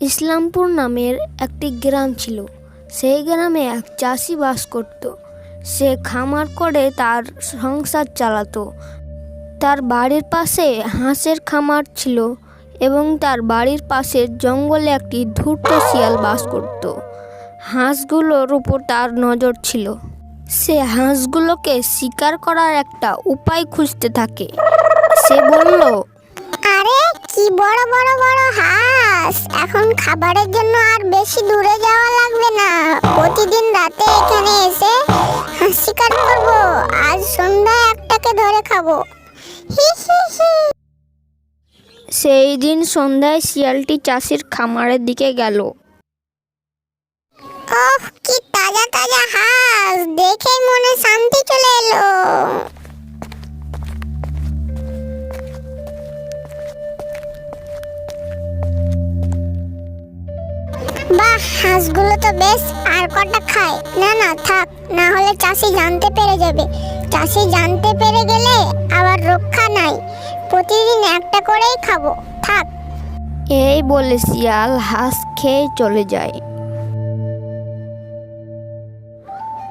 ইসলামপুর নামের একটি গ্রাম ছিল। সেই গ্রামে এক চাষি বাস করত। সে খামার করে তার সংসার চালাতো। তার বাড়ির পাশে হাঁসের খামার ছিল এবং তার বাড়ির পাশের জঙ্গলে একটি ধূর্ত শিয়াল বাস করত। হাঁসগুলোর উপর তার নজর ছিল। সে হাঁসগুলোকে শিকার করার একটা উপায় খুঁজতে থাকে। সে বলল কি বড় বড় বড় হাঁস। এখন খাবারের জন্য আর বেশি দূরে যাওয়া লাগবে না। প্রতিদিন রাতে এখানে এসে হাঁস শিকার করব আজ সন্ধ্যায় একটাকে ধরে খাব। হি হি হি। সেই দিন সন্ধ্যায় শিয়ালটি চাষির খামারের দিকে গেল। ওহ কি তাজা তাজা হাঁস। দেখে বাহ, হাঁসগুলো তো বেশ আর কটা খায়। না না, থাক, না হলে চাষি জানতে পেরে যাবে। চাষি জানতে পেরে গেলে আবার রক্ষা নাই। প্রতিদিন একটা করেই খাব, থাক। এই বলে শিয়াল হাঁস খেয়ে চলে যায়।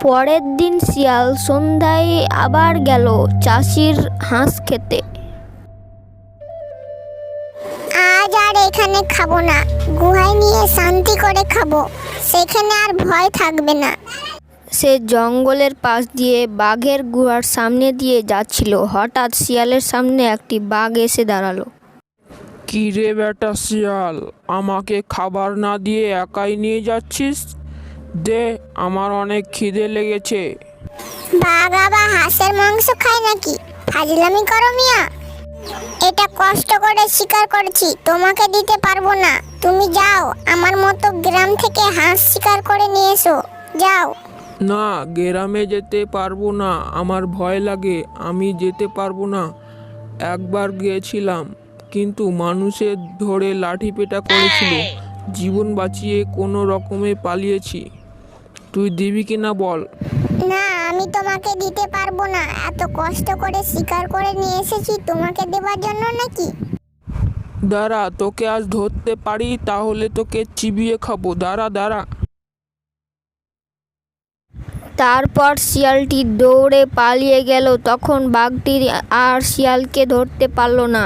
পরের দিন শিয়াল সন্ধ্যায় আবার গেল চাষির হাঁস খেতে। আজ আর এখানে খাব না। গুহায় নিয়ে শান্তি করে খাব। সেখানে আর ভয় থাকবে না। সে জঙ্গলের পাশ দিয়ে বাঘের গুহার সামনে দিয়ে যাচ্ছিল। হঠাৎ শিয়ালের সামনে একটি বাঘ এসে দাঁড়াল। কি রে বেটা শিয়াল? আমাকে খাবার না দিয়ে একাই নিয়ে যাচ্ছিস? দে আমার অনেক খিদে লেগেছে। বাঘ আবার হাঁসের মাংস খায় নাকি? ফাজলামি করো মিয়া। এটা কষ্ট করে শিকার করেছি তোমাকে দিতে পারব না। তুমি যাও আমার মতো গ্রাম থেকে হাঁস শিকার করে নিয়ে এসো। যাও। না গ্রামে যেতে পারব না আমার ভয় লাগে আমি যেতে পারব না। একবার গিয়েছিলাম কিন্তু মানুষের ধরে লাঠি পেটা করেছিল জীবন বাঁচিয়ে কোনো রকমে পালিয়েছি। তুই দিবি কিনা বল? না আমি তোমাকে দিতে পারব না। এত কষ্ট করে শিকার করে নিয়ে এসেছি তোমাকে দেওয়ার জন্য নাকি? দাঁড়া তোকে আজ ধরতে পারি তাহলে তোকে চিবিয়ে খাব। দাঁড়া দাঁড়া। তারপর শিয়ালটি দৌড়ে পালিয়ে গেল তখন বাঘটি আর শিয়ালকে ধরতে পারল না।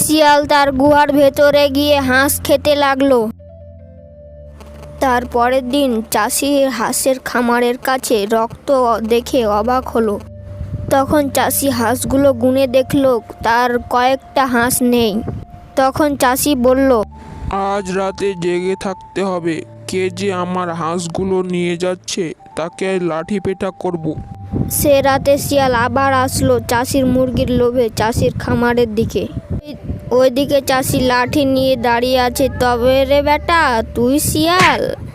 শিয়াল তার গুহার ভেতরে গিয়ে হাঁস খেতে লাগল। তার পরের দিন চাষি হাঁসের খামারের কাছে রক্ত দেখে অবাক হলো। তখন চাষি হাঁসগুলো গুনে দেখল তার কয়েকটা হাঁস নেই। তখন চাষি বলল আজ রাতে জেগে থাকতে হবে। কে যে আমার হাঁসগুলো নিয়ে যাচ্ছে তাকে লাঠি পেটা করব। সে রাতে শিয়াল আবার আসলো চাষির মুরগির লোভে চাষির খামারের দিকে। ওইদিকে চাষি লাঠি নিয়ে দাঁড়িয়ে আছে। তবে রে বেটা তুই শিয়াল।